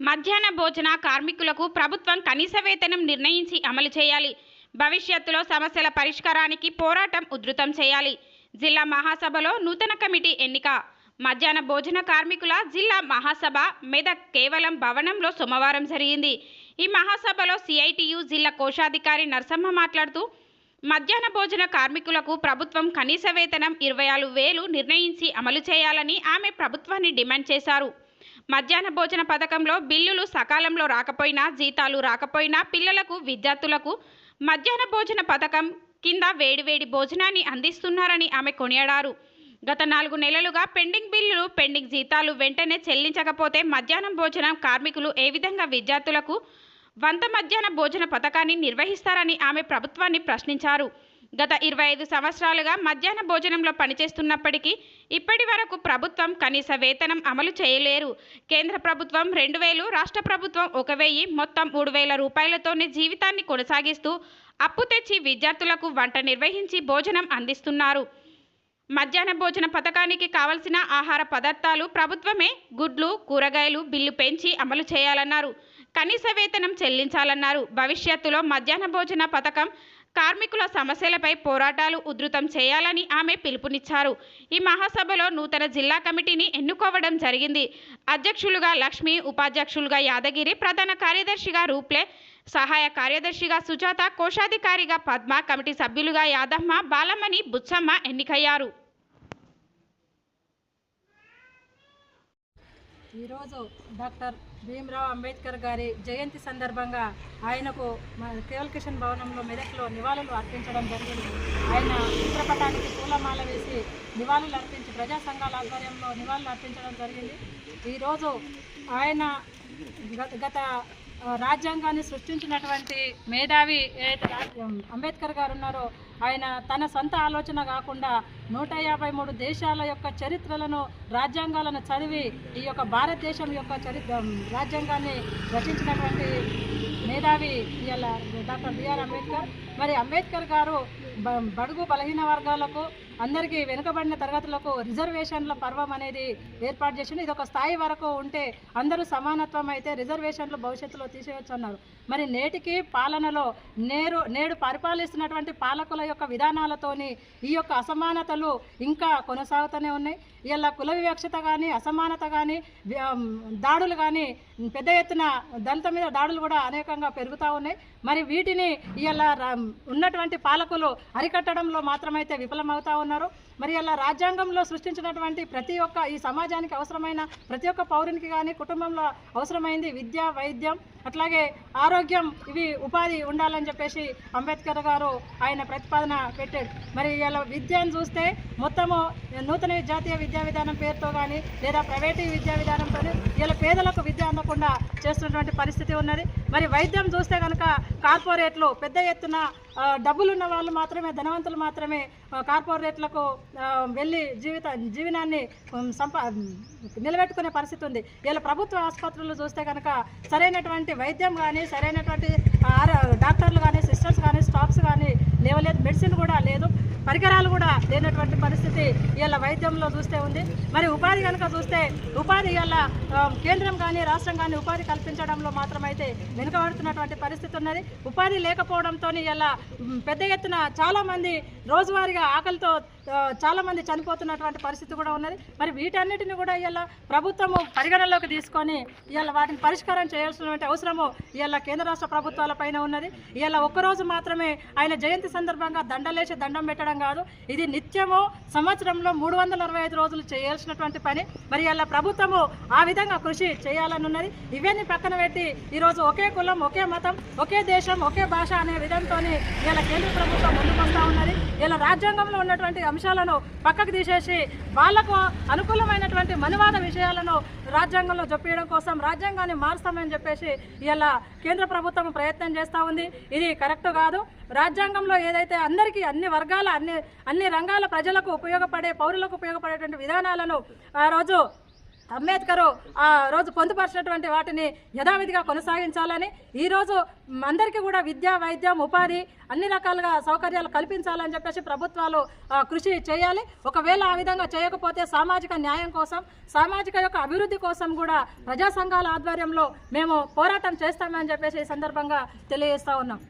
మధ్యాహ్న భోజన కార్మికులకు ప్రభుత్వం కనీస వేతనం నిర్ణయించి అమలు చేయాలి. భవిష్యత్తులో సమస్యల పరిష్కారానికి పోరాటం ఉధృతం చేయాలి. జిల్లా మహాసభలో నూతన కమిటీ ఎన్నిక. మధ్యాహ్న భోజన కార్మికుల జిల్లా మహాసభ మెదక్ కేవలం భవనంలో సోమవారం జరిగింది. ఈ మహాసభలో సిఐటియు జిల్లా కోశాధికారి నరసమ్మ మాట్లాడుతూ మధ్యాహ్న భోజన కార్మికులకు ప్రభుత్వం కనీస వేతనం ఇరవై ఆరు వేలు నిర్ణయించి అమలు చేయాలని ఆమె ప్రభుత్వాన్ని డిమాండ్ చేశారు. మధ్యాహ్న భోజన పథకంలో బిల్లులు సకాలంలో రాకపోయినా జీతాలు రాకపోయినా పిల్లలకు విద్యార్థులకు మధ్యాహ్న భోజన పథకం కింద వేడివేడి భోజనాన్ని అందిస్తున్నారని ఆమె కొనియాడారు. గత నాలుగు నెలలుగా పెండింగ్ బిల్లులు పెండింగ్ జీతాలు వెంటనే చెల్లించకపోతే మధ్యాహ్నం భోజనం కార్మికులు ఏ విధంగా విద్యార్థులకు వంత మధ్యాహ్న భోజన పథకాన్ని నిర్వహిస్తారని ఆమె ప్రభుత్వాన్ని ప్రశ్నించారు. గత ఇరవై ఐదు సంవత్సరాలుగా మధ్యాహ్న భోజనంలో పనిచేస్తున్నప్పటికీ ఇప్పటి వరకు ప్రభుత్వం కనీస వేతనం అమలు చేయలేరు. కేంద్ర ప్రభుత్వం రెండు వేలు రాష్ట్ర ప్రభుత్వం ఒక వెయ్యి మొత్తం మూడు వేల రూపాయలతోనే జీవితాన్ని కొనసాగిస్తూ అప్పు తెచ్చి విద్యార్థులకు వంట నిర్వహించి భోజనం అందిస్తున్నారు. మధ్యాహ్న భోజన పథకానికి కావలసిన ఆహార పదార్థాలు ప్రభుత్వమే గుడ్లు కూరగాయలు బిల్లు పెంచి అమలు చేయాలన్నారు. కనీస వేతనం చెల్లించాలన్నారు. భవిష్యత్తులో మధ్యాహ్న భోజన పథకం కార్మికుల సమస్యలపై పోరాటాలు ఉధృతం చేయాలని ఆమె పిలుపునిచ్చారు. ఈ మహాసభలో నూతన జిల్లా కమిటీని ఎన్నుకోవడం జరిగింది. అధ్యక్షులుగా లక్ష్మి ఉపాధ్యక్షులుగా యాదగిరి ప్రధాన కార్యదర్శిగా రూప్లే సహాయ కార్యదర్శిగా సుజాత కోశాధికారిగా పద్మ కమిటీ సభ్యులుగా యాదమ్మ బాలమణి బుచ్చమ్మ ఎన్నికయ్యారు. ఈరోజు డాక్టర్ భీమ్రావ్ అంబేద్కర్ గారి జయంతి సందర్భంగా ఆయనకు మన కేవల్ కిషన్ భవనంలో మెదక్లో నివాళులు అర్పించడం జరిగింది. ఆయన చిత్రపటానికి పూలమాల వేసి నివాళులు అర్పించి ప్రజా సంఘాల ఆధ్వర్యంలో నివాళులు అర్పించడం జరిగింది. ఈరోజు ఆయన గత గత రాజ్యాంగాన్ని సృష్టించినటువంటి మేధావి ఏదైతే అంబేద్కర్ గారు ఉన్నారో ఆయన తన సొంత ఆలోచన కాకుండా నూట యాభై మూడు దేశాల యొక్క చరిత్రలను రాజ్యాంగాలను చదివి ఈ యొక్క భారతదేశం యొక్క చరిత్ర రాజ్యాంగాన్ని రచించినటువంటి మేధావి ఇలా డాక్టర్ బిఆర్ అంబేద్కర్. మరి అంబేద్కర్ గారు బ- బడుగు బలహీన వర్గాలకు అందరికీ వెనుకబడిన తరగతులకు రిజర్వేషన్ల పర్వం అనేది ఏర్పాటు చేసింది ఇది ఒక స్థాయి వరకు ఉంటే అందరూ సమానత్వం అయితే రిజర్వేషన్లు భవిష్యత్తులో తీసేయొచ్చు అన్నారు మరి నేటికి పాలనలో నేరు నేడు పరిపాలిస్తున్నటువంటి పాలకుల యొక్క విధానాలతోని ఈ యొక్క అసమానతలు ఇంకా కొనసాగుతూనే ఉన్నాయి. ఇలా కుల వివక్షత కానీ అసమానత కానీ దాడులు కానీ పెద్ద ఎత్తున దళిత మీద దాడులు కూడా అనేకంగా పెరుగుతూ ఉన్నాయి. మరి వీటిని ఇలా ఉన్నటువంటి పాలకులు అరికట్టడంలో మాత్రమైతే విఫలమవుతా ఉన్నారు మరి అలా రాజ్యాంగంలో సృష్టించినటువంటి ప్రతి ఒక్క ఈ సమాజానికి అవసరమైన ప్రతి ఒక్క పౌరునికి కానీ కుటుంబంలో అవసరమైంది విద్య వైద్యం అట్లాగే ఆరోగ్యం ఇవి ఉపాధి ఉండాలని చెప్పేసి అంబేద్కర్ గారు ఆయన ప్రతిపాదన పెట్టాడు మరి ఇలా విద్యను చూస్తే మొత్తము నూతన జాతీయ విద్యా విధానం పేరుతో కానీ లేదా ప్రైవేటు విద్యా విధానంతో ఇలా పేదలకు లేకుండా చేస్తున్నటువంటి పరిస్థితి ఉన్నది. మరి వైద్యం చూస్తే కనుక కార్పొరేట్లు పెద్ద ఎత్తున డబ్బులున్న వాళ్ళు మాత్రమే ధనవంతులు మాత్రమే కార్పొరేట్లకు వెళ్ళి జీవిత జీవనాన్ని సంపా నిలబెట్టుకునే పరిస్థితి ఉంది. ఇలా ప్రభుత్వ ఆసుపత్రులు చూస్తే కనుక సరైనటువంటి వైద్యం కానీ సరైనటువంటి డాక్టర్ డాక్టర్లు కానీ సిస్టర్స్ కానీ స్టాఫ్స్ కానీ లేవలేదు మెడిసిన్ కూడా లేదు పరికరాలు కూడా లేనటువంటి పరిస్థితి ఇలా వైద్యంలో చూస్తే ఉంది. మరి ఉపాధి కనుక చూస్తే ఉపాధి ఇలా కేంద్రం కానీ రాష్ట్రం కానీ ఉపాధి కల్పించడంలో మాత్రమైతే వెనుకబడుతున్నటువంటి పరిస్థితి ఉన్నది. ఉపాధి లేకపోవడంతో ఇలా పెద్ద ఎత్తున చాలామంది రోజువారీగా ఆకలితో చాలామంది చనిపోతున్నటువంటి పరిస్థితి కూడా ఉన్నది. మరి వీటన్నిటిని కూడా ఇలా ప్రభుత్వము పరిగణనలోకి తీసుకొని ఇలా వాటిని పరిష్కారం చేయాల్సినటువంటి అవసరము ఇలా కేంద్ర రాష్ట్ర ప్రభుత్వాల పైన ఉన్నది. ఇలా ఒక్కరోజు మాత్రమే ఆయన జయంతి సందర్భంగా దండలేసి దండం పెట్టడం కాదు. ఇది నిత్యము సంవత్సరంలో మూడు వందల అరవై ఐదు రోజులు చేయాల్సినటువంటి పని. మరి ఇలా ప్రభుత్వము ఆ విధంగా కృషి చేయాలని ఉన్నది ఇవన్నీ పక్కన పెట్టి ఈరోజు ఒకే కులం ఒకే మతం ఒకే దేశం ఒకే భాష అనే విధంతో ఇలా కేంద్ర ప్రభుత్వం ముందుకొస్తూ ఉన్నది. ఇలా రాజ్యాంగంలో ఉన్నటువంటి అంశాలను పక్కకు తీసేసి వాళ్ళకు అనుకూలమైనటువంటి మనువాద విషయాలను రాజ్యాంగంలో చెప్పడం కోసం రాజ్యాంగాన్ని మారుస్తామని చెప్పేసి ఇలా కేంద్ర ప్రభుత్వం ప్రయత్నం చేస్తూ ఉంది. ఇది కరెక్ట్ కాదు. రాజ్యాంగంలో ఏదైతే అందరికీ అన్ని వర్గాల అన్ని అన్ని రంగాల ప్రజలకు ఉపయోగపడే పౌరులకు ఉపయోగపడేటువంటి విధానాలను ఆ రోజు అంబేద్కర్ ఆ రోజు పొందుపరిచినటువంటి వాటిని యథావిధిగా కొనసాగించాలని ఈరోజు అందరికీ కూడా విద్య వైద్యం ఉపాధి అన్ని రకాలుగా సౌకర్యాలు కల్పించాలని చెప్పేసి ప్రభుత్వాలు కృషి చేయాలి. ఒకవేళ ఆ విధంగా చేయకపోతే సామాజిక న్యాయం కోసం సామాజిక యొక్క అభివృద్ధి కోసం కూడా ప్రజా సంఘాల ఆధ్వర్యంలో మేము పోరాటం చేస్తామని చెప్పేసి ఈ సందర్భంగా తెలియజేస్తా ఉన్నాం.